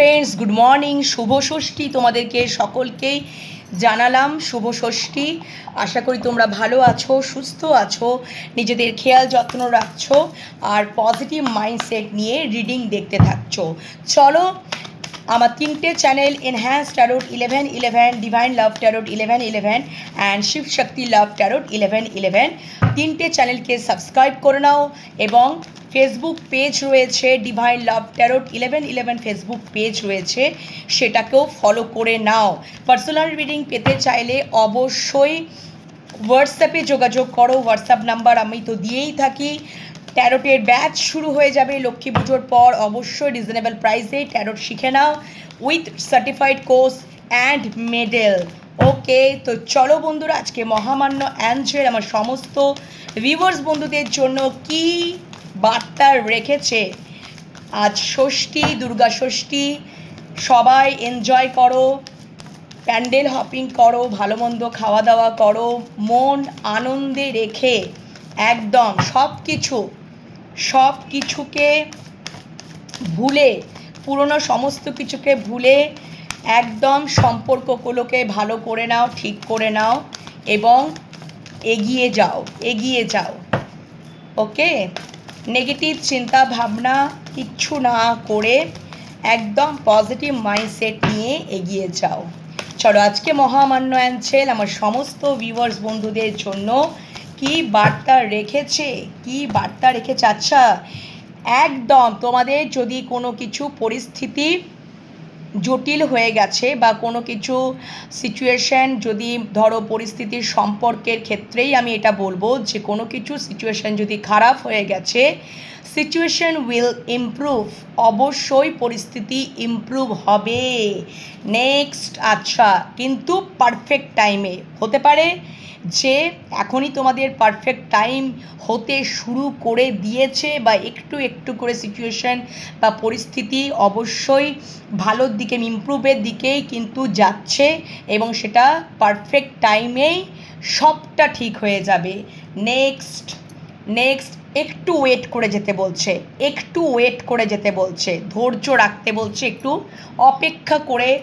Friends good morning শুভ ষষ্ঠী তোমাদেরকে সকলকেই জানালাম, শুভ ষষ্ঠী। আশা করি তোমরা ভালো আছো, সুস্থ আছো, নিজেদের খেয়াল যত্ন রাখছো, আর পজিটিভ মাইন্ডসেট নিয়ে রিডিং দেখতে থাকছো। চলো, আমার তিনটে channel enhance tarot eleven eleven divine love tarot eleven eleven and Shiv Shakti love tarot eleven eleven তিনটে চ্যানেলকে সাবস্ক্রাইব করে নাও এবং ফেসবুক পেজ রয়েছে divine love tarot eleven eleven Facebook page রয়েছে, সেটাকেও ফলো করে নাও। পার্সোনাল রিডিং পেতে চাইলে অবশ্যই হোয়াটসঅ্যাপে যোগাযোগ করো। হোয়াটসঅ্যাপ নাম্বার আমি তো দিয়েই থাকি। ট্যারোটের ব্যাচ শুরু হয়ে যাবে লক্ষ্মী পুজোর পর। অবশ্যই রিজনেবল প্রাইসে ট্যারোট শিখে নাও with certified course and medal okay তো চলো বন্ধুরা, আজকে মহামান্য অ্যাঞ্জেল আমার সমস্ত ভিউয়ার্স বন্ধুদের জন্য কি বার্তা রেখেছে। আজ ষষ্ঠী, দুর্গা ষষ্ঠী, সবাই এনজয় করো প্যান্ডেল হপিং করো, ভালো মন্দ খাওয়া দাওয়া করো, মন আনন্দে রেখে, একদম সব কিছু সব কিছুকে ভুলে, পুরনো সমস্ত কিছুকে ভুলে, একদম সম্পর্কগুলোকে ভালো করে নাও, ঠিক করে নাও এবং এগিয়ে যাও এগিয়ে যাও। ওকে নেগেটিভ চিন্তা ভাবনা কিচ্ছু না করে একদম পজিটিভ মাইন্ডসেট নিয়ে এগিয়ে যাও। চলো আজকে মহামান্য অ্যাঞ্চেল, আমার সমস্ত ভিউয়ার্স বন্ধুদের জন্য কি বার্তা রেখেছে? কি বার্তা রেখেছে? আচ্ছা একদম তোমাদের যদি কোনো কিছু পরিস্থিতি জটিল হয়ে গেছে বা কোনো কিছু সিচুয়েশন যদি ধরো পরিস্থিতির সম্পর্কের ক্ষেত্রেই আমি এটা বলব যে কোনো কিছু সিচুয়েশন যদি খারাপ হয়ে গেছে সিচুয়েশন উইল ইমপ্রুভ অবশ্যই পরিস্থিতি ইমপ্রুভ হবে। নেক্সট আচ্ছা কিন্তু পারফেক্ট টাইমে হতে পারে যে এখনই তোমাদের পারফেক্ট টাইম হতে শুরু করে দিয়েছে বা একটু একটু করে সিচুয়েশন বা পরিস্থিতি অবশ্যই ভালোর দিকে ইমপ্রুভের দিকেই কিন্তু যাচ্ছে এবং সেটা পারফেক্ট টাইমেই সবটা ঠিক হয়ে যাবে। নেক্সট নেক্সট একটু ওয়েট করে যেতে বলছে, একটু ওয়েট করে যেতে বলছে, ধৈর্য রাখতে বলছে, একটু অপেক্ষা করে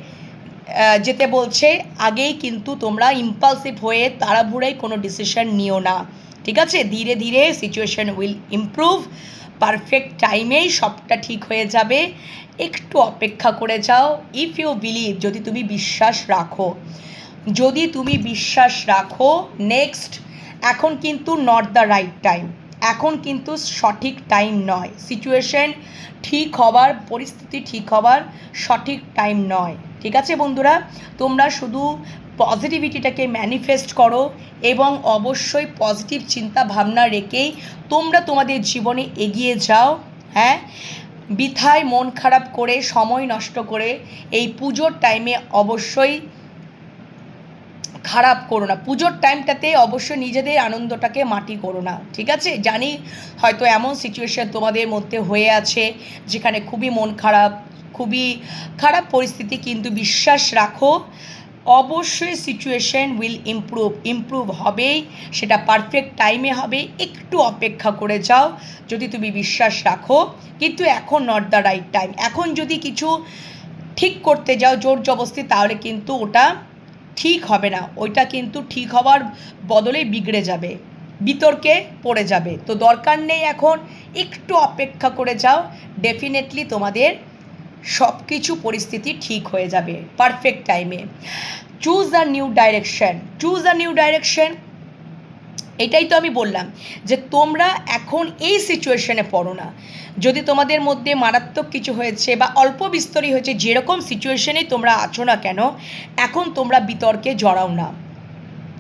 যেতে বলছে, আগেই কিন্তু তোমরা ইম্পালসিভ হয়ে তাড়াহুড়োই কোনো ডিসিশন নিও না। ঠিক আছে? ধীরে ধীরে সিচুয়েশন উইল ইমপ্রুভ পারফেক্ট টাইমেই সবটা ঠিক হয়ে যাবে। একটু অপেক্ষা করে যাও। ইফ ইউ বিলিভ যদি তুমি বিশ্বাস রাখো। যদি তুমি বিশ্বাস রাখো নেক্সট এখন কিন্তু নট দ্য রাইট টাইম এখন কিন্তু সঠিক টাইম নয়। সিচুয়েশন ঠিক হবার, পরিস্থিতি ঠিক হবার সঠিক টাইম নয়। ঠিক আছে বন্ধুরা? তোমরা শুধু পজিটিভিটিটাকে ম্যানিফেস্ট করো এবং অবশ্যই পজিটিভ চিন্তা ভাবনা রেখেই তোমরা তোমাদের জীবনে এগিয়ে যাও হ্যাঁ? বৃথায় মন খারাপ করে, সময় নষ্ট করে এই পুজোর টাইমে অবশ্যই খারাপ করো না। পুজোর টাইমটাতে অবশ্যই নিজেদের আনন্দটাকে মাটি করো না, ঠিক আছে? জানি হয়তো এমন সিচুয়েশন তোমাদের মধ্যে হয়ে আছে যেখানে খুবই মন খারাপ খুবই খারাপ পরিস্থিতি, কিন্তু বিশ্বাস রাখো, অবশ্যই সিচুয়েশন উইল ইমপ্রুভ ইমপ্রুভ হবেই, সেটা পারফেক্ট টাইমে হবে, একটু অপেক্ষা করে যাও, যদি তুমি বিশ্বাস রাখো, কিন্তু এখন নট দ্য রাইট টাইম এখন যদি কিছু ঠিক করতে যাও, জোর জবস্তি তাহলে কিন্তু ওটা ঠিক হবে না, ওইটা কিন্তু ঠিক হওয়ার বদলে বিগড়ে যাবে, বিতর্কে পড়ে যাবে, তো দরকার নেই এখন একটু অপেক্ষা করে যাও ডেফিনেটলি তোমাদের সব কিছু পরিস্থিতি ঠিক হয়ে যাবে পারফেক্ট টাইমে choose a new direction choose a new direction এটাই তো আমি বললাম যে তোমরা এখন এই সিচুয়েশনে পড়ো না। যদি তোমাদের মধ্যে মারাত্মক কিছু হয়েছে বা অল্প বিস্তরই হয়েছে, যেরকম সিচুয়েশনেই তোমরা আছো না কেন, এখন তোমরা বিতর্কে জড়াও না।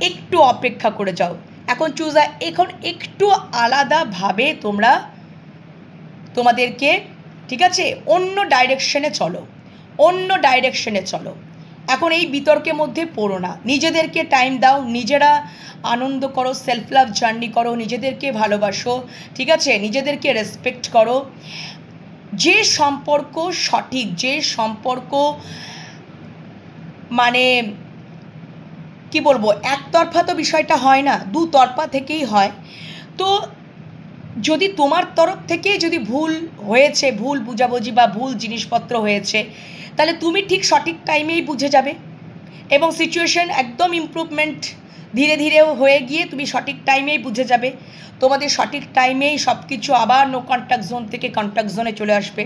একটু অপেক্ষা করে যাও। এখন চুজা এখন একটু আলাদাভাবে তোমরা তোমাদেরকে ঠিক আছে? অন্য ডাইরেকশনে চলো। অন্য ডাইরেকশনে চলো। এখন এই বিতর্কের মধ্যে পড়ো না। নিজেদেরকে টাইম দাও, নিজেরা আনন্দ করো সেলফ লাভ জার্নি করো, নিজেদেরকে ভালোবাসো, ঠিক আছে? নিজেদেরকে রেসপেক্ট করো। যে সম্পর্ক সঠিক, যে সম্পর্ক মানে কি বলব? একতরফা তো বিষয়টা হয় না, দুতরফা থেকেই হয়। তো যদি তোমার তরফ থেকে যদি ভুল হয়েছে, ভুল বুঝাবুঝি বা ভুল জিনিসপত্র হয়েছে, তাহলে তুমি ঠিক সঠিক টাইমেই বুঝে যাবে এবং সিচুয়েশন একদম ইমপ্রুভমেন্ট ধীরে ধীরে হয়ে গিয়ে তুমি সঠিক টাইমেই বুঝে যাবে। তোমাদের সঠিক টাইমেই সব কিছু আবার নো কন্ট্যাক্ট জোন থেকে কন্ট্যাক্ট জোনে চলে আসবে।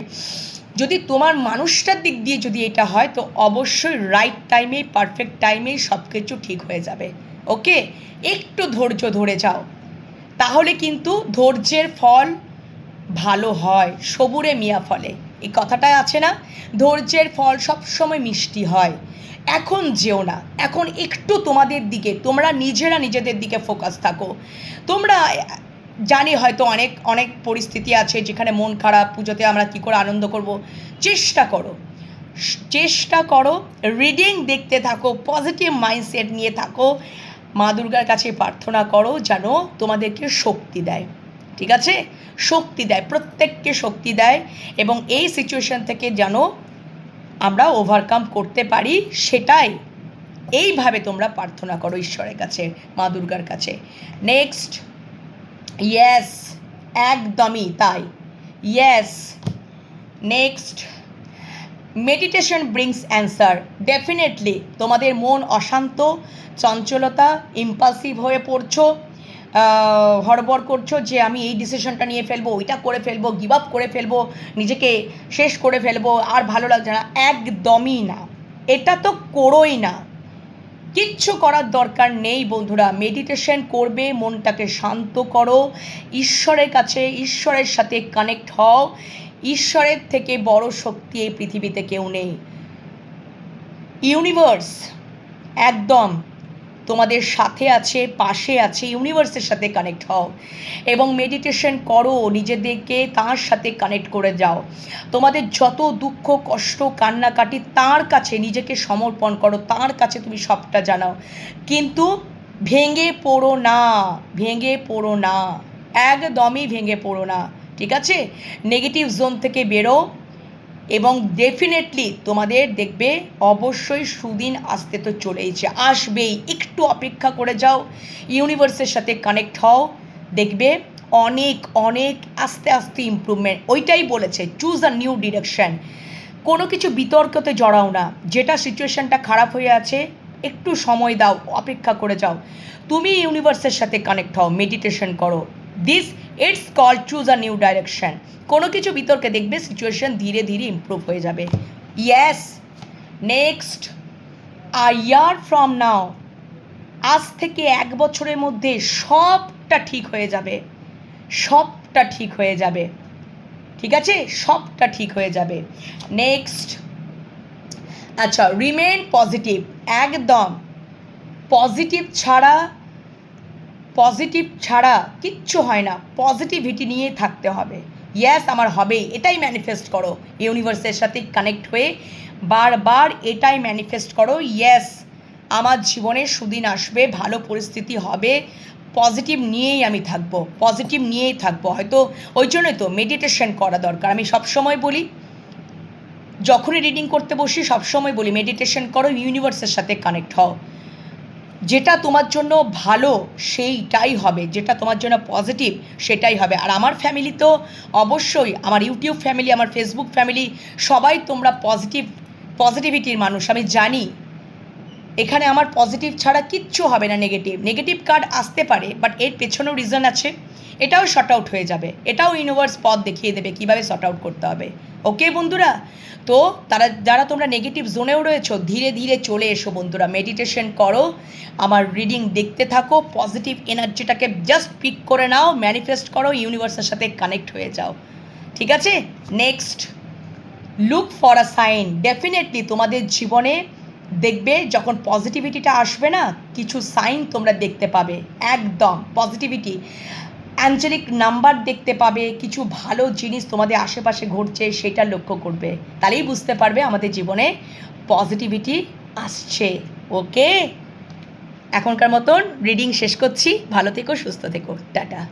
যদি তোমার মানুষটার দিক দিয়ে যদি এটা হয়, তো অবশ্যই রাইট টাইমেই পারফেক্ট টাইমেই সব কিছু ঠিক হয়ে যাবে। ওকে একটু ধৈর্য ধরে যাও। তাহলে কিন্তু ধৈর্যের ফল ভালো হয়, সবুরে মিয়া ফলে। এই কথাটা আছে না? ধৈর্যের ফল সবসময় মিষ্টি হয়। এখন যেও না, এখন একটু তোমাদের দিকে, তোমরা নিজেরা নিজেদের দিকে ফোকাস থাকো। তোমরা, জানি হয়তো অনেক অনেক পরিস্থিতি আছে যেখানে মন খারাপ, পুজোতে আমরা কী করে আনন্দ করব। চেষ্টা করো। চেষ্টা করো রিডিং দেখতে থাকো পজিটিভ মাইন্ডসেট নিয়ে থাকো। মা দুর্গার কাছে প্রার্থনা করো যেন তোমাদেরকে শক্তি দেয়। ঠিক আছে? শক্তি দেয়, প্রত্যেককে শক্তি দেয় এবং এই সিচুয়েশন থেকে যেন আমরা ওভারকাম করতে পারি, সেটাই এইভাবে তোমরা প্রার্থনা করো ঈশ্বরের কাছে, মা দুর্গার কাছে। নেক্সট ইয়েস একদমই তাই। Yes next meditation brings answer definitely তোমাদের মন অশান্ত চঞ্চলতা ইম্পালসিভ হয়ে পড়ছো হড়বড় করছ যে আমি এই ডিসিশনটা নিয়ে ফেলব, ওইটা করে ফেলব গিভ আপ করে ফেলব, নিজেকে শেষ করে ফেলব, আর ভালো লাগছে না। একদমই না। এটা তো করোই না। কিচ্ছু করার দরকার নেই বন্ধুরা। মেডিটেশন করবে, মনটাকে শান্ত করো। ঈশ্বরের কাছে, ঈশ্বরের সাথে কানেক্ট হও। ঈশ্বরের থেকে বড় শক্তি এই পৃথিবীতে কেউ নেই। ইউনিভার্স একদম। তোমাদের সাথে আছে, পাশে আছে ইউনিভার্সের সাথে কানেক্ট হও। এবং মেডিটেশন করো, নিজেদেরকে তার সাথে কানেক্ট করে যাও। তোমাদের যত দুঃখ, কষ্ট, কান্নাকাটি তার কাছে নিজেকে সমর্পণ করো, তার কাছে তুমি সবটা জানাও। কিন্তু ভেঙে পড়ো না, ভেঙে পড়ো না, একদমই ভেঙে পড়ো না, ঠিক আছে? নেগেটিভ জোন থেকে বেরো এবং ডেফিনেটলি তোমাদের দেখবে অবশ্যই সুদিন আসতে তো চলেইছে আসবেই। একটু অপেক্ষা করে যাও ইউনিভার্সের সাথে কানেক্ট হও, দেখবে অনেক অনেক আস্তে আস্তে ইম্প্রুভমেন্ট ওইটাই বলেছে চুজ আ নিউ ডিরেকশন কোনো কিছু বিতর্কতে জড়াও না, যেটা সিচুয়েশনটা খারাপ হয়ে আছে, একটু সময় দাও, অপেক্ষা করে যাও। তুমি ইউনিভার্সের সাথে কানেক্ট হও মেডিটেশন করো। This it's call choose a new direction কোনো কিছু বিতর্কে দেখবে সিচুয়েশন ধীরে ধীরে ইমপ্রুভ হয়ে যাবে। Yes next a year from now আজ থেকে এক বছরের মধ্যে সবটা ঠিক হয়ে যাবে। সবটা ঠিক হয়ে যাবে। ঠিক আছে? সবটা ঠিক হয়ে যাবে। নেক্সট আচ্ছা রিমেন পজিটিভ একদম। পজিটিভ ছাড়া পজিটিভ ছাড়া কিচ্ছু হয় না। পজিটিভিটি নিয়ে থাকতে হবে। ইয়াস আমার হবেই এটাই ম্যানিফেস্ট করো। ইউনিভার্সের সাথে কানেক্ট হয়ে বারবার এটাই ম্যানিফেস্ট করো। ইয়েস আমার জীবনে সুদিন আসবে, ভালো পরিস্থিতি হবে। পজিটিভ নিয়েই আমি থাকব পজিটিভ নিয়েই থাকব। হয়তো ওই জন্যই তো মেডিটেশন করা দরকার। আমি সবসময় বলি, যখনই রিডিং করতে বসি, সবসময় বলি মেডিটেশন করো ইউনিভার্সের সাথে কানেক্ট হও। যেটা তোমার জন্য ভালো, সেইটাই হবে। যেটা তোমার জন্য পজিটিভ সেটাই হবে। আর আমার ফ্যামিলি তো অবশ্যই, আমার ইউটিউব ফ্যামিলি আমার ফেসবুক ফ্যামিলি সবাই তোমরা পজিটিভ পজিটিভিটির মানুষ। আমি জানি এখানে আমার পজিটিভ ছাড়া কিচ্ছু হবে না নেগেটিভ নেগেটিভ কার্ড আসতে পারে বাট এর পেছনেও রিজন আছে। এটাও শর্ট আউট হয়ে যাবে। এটাও ইউনিভার্স পথ দেখিয়ে দেবে কীভাবে শর্ট আউট করতে হবে। ওকে বন্ধুরা? তো তারা, যারা তোমরা নেগেটিভ জোনেও রয়েছো, ধীরে ধীরে চলে এসো বন্ধুরা। মেডিটেশন করো, আমার রিডিং দেখতে থাকো পজিটিভ এনার্জিটাকে জাস্ট পিক করে নাও ম্যানিফেস্ট করো ইউনিভার্সের সাথে কানেক্ট হয়ে যাও। ঠিক আছে? Next look for a sign definitely তোমাদের জীবনে দেখবে যখন পজিটিভিটিটা আসবে না, কিছু সাইন তোমরা দেখতে পাবে। একদম পজিটিভিটি অ্যাঞ্জেলিক নাম্বার দেখতে পাবে, কিছু ভালো জিনিস তোমাদের আশেপাশে ঘটছে, সেটা লক্ষ্য করবে। তাহলেই বুঝতে পারবে আমাদের জীবনে পজিটিভিটি আসছে। ওকে এখনকার মতন রিডিং শেষ করছি। ভালো থেকো, সুস্থ থেকো। টাটা।